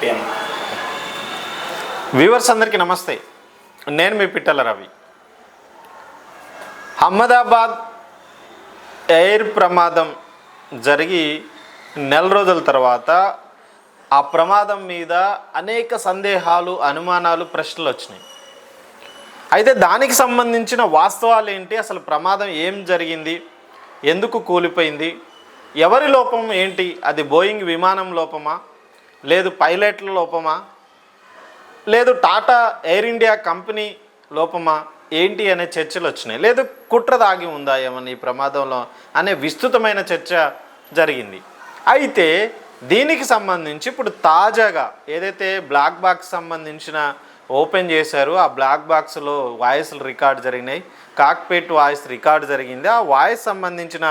Ten viewers అందరికీ నమస్తే. నేను మీ పిట్టల రవి. అహ్మదాబాద్ ఎయిర్ ప్రమాదం జరిగి నెల రోజుల తర్వాత ఆ ప్రమాదం మీద అనేక సందేహాలు అనుమానాలు ప్రశ్నలు వచ్చినాయి. అయితే దానికి సంబంధించిన వాస్తవాలు ఏంటి? అసలు ప్రమాదం ఏం జరిగింది? ఎందుకు కూలిపోయింది? ఎవరి లోపం ఏంటి? అది బోయింగ్ విమానం లోపమా? లేదు పైలట్ల లోపమా? లేదు టాటా ఎయిర్ ఇండియా కంపెనీ లోపమా? ఏంటి అనే చర్చలు వచ్చినాయి. లేదు కుట్ర దాగి ఉందా ఏమన్నా ఈ ప్రమాదంలో అనే విస్తృతమైన చర్చ జరిగింది. అయితే దీనికి సంబంధించి ఇప్పుడు తాజాగా ఏదైతే బ్లాక్ బాక్స్ సంబంధించిన ఓపెన్ చేశారు ఆ బ్లాక్ బాక్స్లో వాయిస్లు రికార్డ్ జరిగినాయి. కాక్పేట్ వాయిస్ రికార్డ్ జరిగింది. ఆ వాయిస్ సంబంధించిన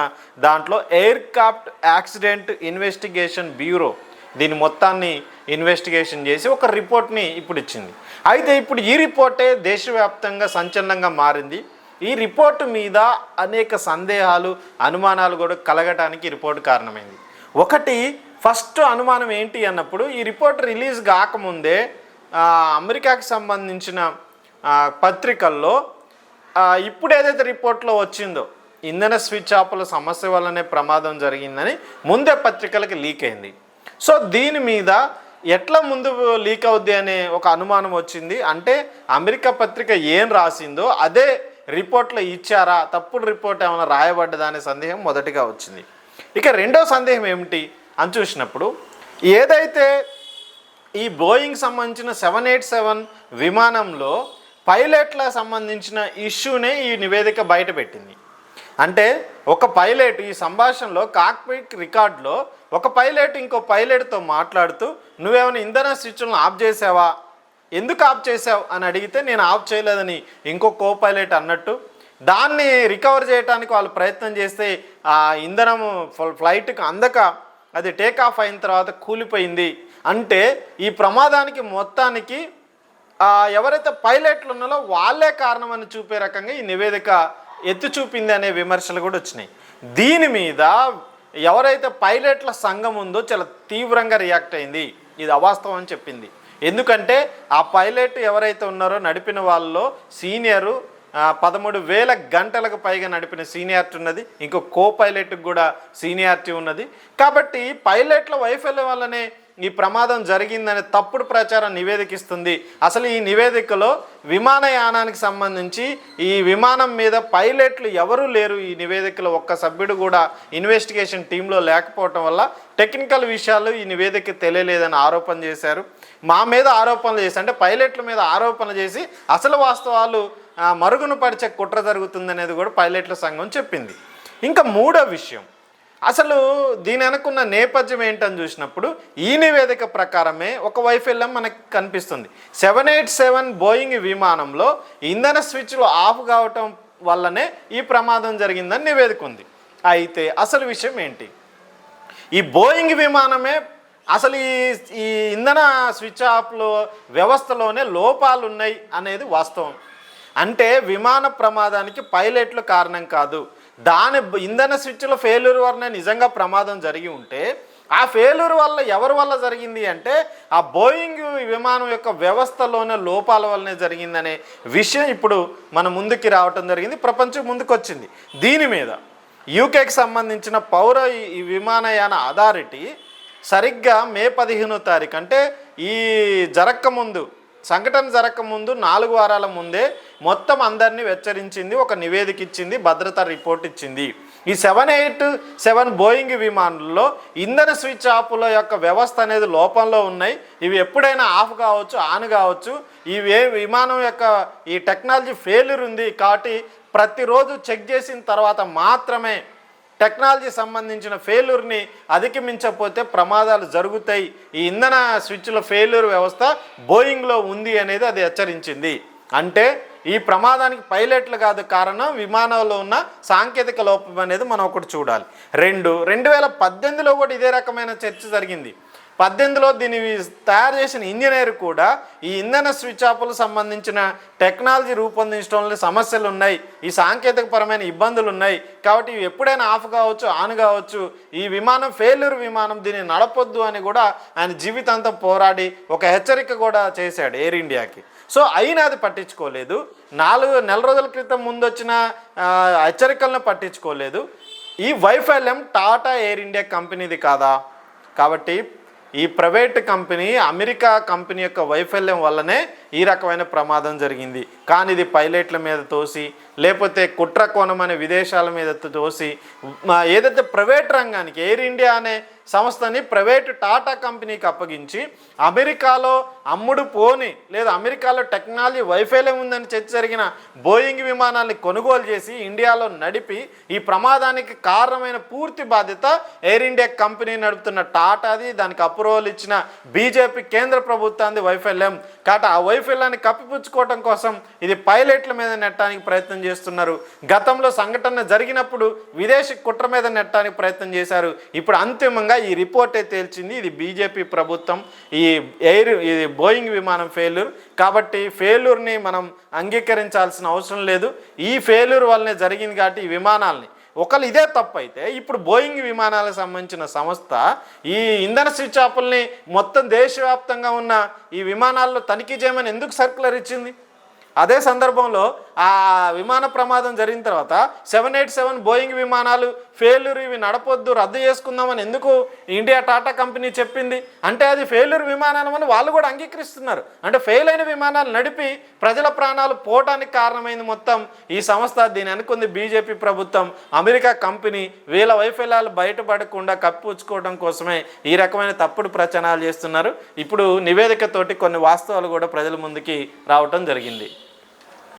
దాంట్లో aircraft accident investigation bureau దీని మొత్తాన్ని ఇన్వెస్టిగేషన్ చేసి ఒక రిపోర్ట్ని ఇప్పుడు ఇచ్చింది. అయితే ఇప్పుడు ఈ రిపోర్టే దేశవ్యాప్తంగా సంచలనంగా మారింది. ఈ రిపోర్టు మీద అనేక సందేహాలు అనుమానాలు కూడా కలగటానికి రిపోర్ట్ కారణమైంది. ఒకటి ఫస్ట్ అనుమానం ఏంటి అన్నప్పుడు ఈ రిపోర్ట్ రిలీజ్ కాకముందే అమెరికాకి సంబంధించిన పత్రికల్లో ఇప్పుడు ఏదైతే రిపోర్ట్లో వచ్చిందో ఇంధన స్విచ్ ఆఫ్ల సమస్య వల్లనే ప్రమాదం జరిగిందని ముందే పత్రికలకు లీక్ అయింది. సో దీని మీద ఎట్లా ముందు లీక్ అవుద్ది అనే ఒక అనుమానం వచ్చింది. అంటే అమెరికా పత్రిక ఏం రాసిందో అదే రిపోర్ట్లో ఇచ్చారా? తప్పుడు రిపోర్ట్ ఏమైనా రాయబడ్డదా అనే సందేహం మొదటిగా వచ్చింది. ఇక రెండో సందేహం ఏమిటి అని చూసినప్పుడు ఏదైతే ఈ బోయింగ్ సంబంధించిన సెవెన్ ఎయిట్ సెవెన్ విమానంలో పైలట్ల సంబంధించిన ఇష్యూనే ఈ నివేదిక బయటపెట్టింది అంటే ఒక పైలట్ ఈ సంభాషణలో కాక్పిట్ రికార్డులో ఒక పైలట్ ఇంకో పైలట్తో మాట్లాడుతూ నువ్వేమైనా ఇంధన స్విచ్లను ఆఫ్ చేసావా? ఎందుకు ఆఫ్ చేసావు? అని అడిగితే నేను ఆఫ్ చేయలేదని ఇంకో కో పైలట్ అన్నట్టు. దాన్ని రికవర్ చేయడానికి వాళ్ళు ప్రయత్నం చేస్తే ఆ ఇంధనం ఫ్లైట్కి అందక అది టేక్ ఆఫ్ అయిన తర్వాత కూలిపోయింది. అంటే ఈ ప్రమాదానికి మొత్తానికి ఎవరైతే పైలట్లు ఉన్నారో వాళ్ళే కారణమని చూపే రకంగా ఈ నివేదిక ఎత్తి చూపింది అనే విమర్శలు కూడా వచ్చినాయి. దీని మీద ఎవరైతే పైలట్ల సంఘం ఉందో చాలా తీవ్రంగా రియాక్ట్ అయింది. ఇది అవాస్తవం అని చెప్పింది. ఎందుకంటే ఆ పైలట్ ఎవరైతే ఉన్నారో నడిపిన వాళ్ళలో సీనియరు పదమూడు వేల గంటలకు పైగా నడిపిన సీనియారిటీ ఉన్నది. ఇంకో కో పైలట్కి కూడా సీనియారిటీ ఉన్నది. కాబట్టి పైలట్ల వైఫల్యం వల్లనే ఈ ప్రమాదం జరిగిందనే తప్పుడు ప్రచారం నివేదికిస్తుంది. అసలు ఈ నివేదికలో విమానయానానికి సంబంధించి ఈ విమానం మీద పైలట్లు ఎవరూ లేరు ఈ నివేదికలో ఒక్క సభ్యుడు కూడా ఇన్వెస్టిగేషన్ టీంలో లేకపోవటం వల్ల టెక్నికల్ విషయాలు ఈ నివేదిక తెలియలేదని ఆరోపణ చేశారు. మా మీద ఆరోపణలు చేసి అంటే పైలట్ల మీద ఆరోపణలు చేసి అసలు వాస్తవాలు మరుగును మరుగున పరిచే కుట్ర జరుగుతుందనేది కూడా పైలట్ల సంఘం చెప్పింది. ఇంకా మూడో విషయం అసలు దీని అనుకున్న నేపథ్యం ఏంటని చూసినప్పుడు ఈ నివేదిక ప్రకారమే ఒక వైఫల్యం మనకు కనిపిస్తుంది. సెవెన్ ఎయిట్ సెవెన్ బోయింగ్ విమానంలో ఇంధన స్విచ్లు ఆఫ్ కావటం వల్లనే ఈ ప్రమాదం జరిగిందని నివేదిక ఉంది. అయితే అసలు విషయం ఏంటి? ఈ బోయింగ్ విమానమే అసలు ఈ ఈ ఇంధన స్విచ్ ఆఫ్లో వ్యవస్థలోనే లోపాలు ఉన్నాయి అనేది వాస్తవం. అంటే విమాన ప్రమాదానికి పైలట్లు కారణం కాదు. దాని ఇంధన స్విచ్ల ఫెయిల్యూర్ వలన నిజంగా ప్రమాదం జరిగి ఉంటే ఆ ఫెయిల్యూర్ వల్ల ఎవరి వల్ల జరిగింది అంటే ఆ బోయింగ్ విమానం యొక్క వ్యవస్థలోనే లోపాల వల్లనే జరిగిందనే విషయం ఇప్పుడు మన ముందుకి రావటం జరిగింది ప్రపంచం ముందుకొచ్చింది. దీని మీద యూకేకి సంబంధించిన పౌర ఈ- ఈ విమానయాన అథారిటీ సరిగ్గా మే పదిహేనో తారీఖు అంటే ఈ జరక్క ముందు సంఘటన జరగక ముందు నాలుగు వారాల ముందే మొత్తం అందరినీ హెచ్చరించింది ఒక నివేదిక ఇచ్చింది భద్రతా రిపోర్ట్ ఇచ్చింది. ఈ సెవెన్ ఎయిట్ సెవెన్ బోయింగ్ విమానంలో ఇంధన స్విచ్ ఆఫ్ల యొక్క వ్యవస్థ అనేది లోపంలో ఉన్నాయి. ఇవి ఎప్పుడైనా ఆఫ్ కావచ్చు ఆన్ కావచ్చు. ఈ విమానం యొక్క ఈ టెక్నాలజీ ఫెయిల్యూర్ ఉంది కాబట్టి ప్రతిరోజు చెక్ చేసిన తర్వాత మాత్రమే టెక్నాలజీ సంబంధించిన ఫెయిల్యూర్ని అధిగమించకపోతే ప్రమాదాలు జరుగుతాయి. ఈ ఇంధన స్విచ్ల ఫెయిల్యూర్ వ్యవస్థ బోయింగ్లో ఉంది అనేది అది హెచ్చరించింది. అంటే ఈ ప్రమాదానికి పైలట్లు కాదు కారణం విమానంలో ఉన్న సాంకేతిక లోపం అనేది మనం ఒకటి చూడాలి. రెండు రెండు వేల పద్దెనిమిదిలో కూడా ఇదే రకమైన చర్చ జరిగింది. పద్దెనిమిదిలో దీన్ని తయారు చేసిన ఇంజనీర్ కూడా ఈ ఇంధన స్విచ్ ఆఫ్లకు సంబంధించిన టెక్నాలజీ రూపొందించడంలో సమస్యలు ఉన్నాయి ఈ సాంకేతికపరమైన ఇబ్బందులు ఉన్నాయి కాబట్టి ఇవి ఎప్పుడైనా ఆఫ్ కావచ్చు ఆన్ కావచ్చు ఈ విమానం ఫెయిల్యూర్ విమానం దీన్ని నడపొద్దు అని కూడా ఆయన జీవితాంతం పోరాడి ఒక హెచ్చరిక కూడా చేశాడు ఎయిర్ ఇండియాకి సో అయినా అది పట్టించుకోలేదు. నాలుగు నెల రోజుల క్రితం ముందు వచ్చిన హెచ్చరికలను పట్టించుకోలేదు. ఈ వైఫల్యం టాటా ఎయిర్ ఇండియా కంపెనీది కాదా? కాబట్టి ఈ ప్రైవేట్ కంపెనీ అమెరికా కంపెనీ యొక్క వైఫల్యం వల్లనే ఈ రకమైన ప్రమాదం జరిగింది. కానీ ఇది పైలట్ల మీద తోసి లేకపోతే కుట్ర కోణం అనే విదేశాల మీద తోసి ఏదైతే ప్రైవేట్ రంగానికి ఎయిర్ ఇండియా అనే సంస్థని ప్రైవేట్ టాటా కంపెనీకి అప్పగించి అమెరికాలో అమ్ముడు పోని లేదా అమెరికాలో టెక్నాలజీ వైఫల్యం ఉందని చర్చ జరిగిన బోయింగ్ విమానాన్ని కొనుగోలు చేసి ఇండియాలో నడిపి ఈ ప్రమాదానికి కారణమైన పూర్తి బాధ్యత ఎయిర్ ఇండియా కంపెనీ నడుపుతున్న టాటాది దానికి అప్రూవల్ ఇచ్చిన బీజేపీ కేంద్ర ప్రభుత్వాన్ని వైఫల్యం. కాబట్టి ఆ వైఫల్యాన్ని కప్పిపుచ్చుకోవటం కోసం ఇది పైలట్ల మీద నెట్టడానికి ప్రయత్నం చేస్తున్నారు. గతంలో సంఘటన జరిగినప్పుడు విదేశీ కుట్ర మీద నెట్టడానికి ప్రయత్నం చేశారు. ఇప్పుడు అంతిమంగా ఈ రిపోర్టే తేల్చింది ఇది బీజేపీ ప్రభుత్వం. ఈ ఎయిర్ ఇది బోయింగ్ విమానం ఫెయిల్యూర్. కాబట్టి ఫెయిల్యూర్ని మనం అంగీకరించాల్సిన అవసరం లేదు. ఈ ఫెయిల్యూర్ వల్లనే జరిగింది కాబట్టి ఈ విమానాల్ని. ఒకళ్ళు ఇదే తప్పు అయితే ఇప్పుడు బోయింగ్ విమానాలకు సంబంధించిన సంస్థ ఈ ఇంధన స్విచ్ ఆఫ్ల్ని మొత్తం దేశవ్యాప్తంగా ఉన్న ఈ విమానాల్లో తనిఖీ చేయమని ఎందుకు సర్కులర్ ఇచ్చింది? అదే సందర్భంలో ఆ విమాన ప్రమాదం జరిగిన తర్వాత సెవెన్ ఎయిట్ సెవెన్ బోయింగ్ విమానాలు ఫెయిల్యూర్ ఇవి నడపొద్దు రద్దు చేసుకుందామని ఎందుకు ఇండియా టాటా కంపెనీ చెప్పింది? అంటే అది ఫెయిల్యూర్ విమానాలు అని వాళ్ళు కూడా అంగీకరిస్తున్నారు. అంటే ఫెయిల్ అయిన విమానాలు నడిపి ప్రజల ప్రాణాలు పోవటానికి కారణమైంది మొత్తం ఈ సంస్థ. దీని అనుకుంది బీజేపీ ప్రభుత్వం. అమెరికా కంపెనీ వీళ్ళ వైఫల్యాలు బయటపడకుండా కప్పిపుచ్చుకోవడం కోసమే ఈ రకమైన తప్పుడు ప్రచారాలు చేస్తున్నారు. ఇప్పుడు నివేదికతోటి కొన్ని వాస్తవాలు కూడా ప్రజల ముందుకి రావటం జరిగింది.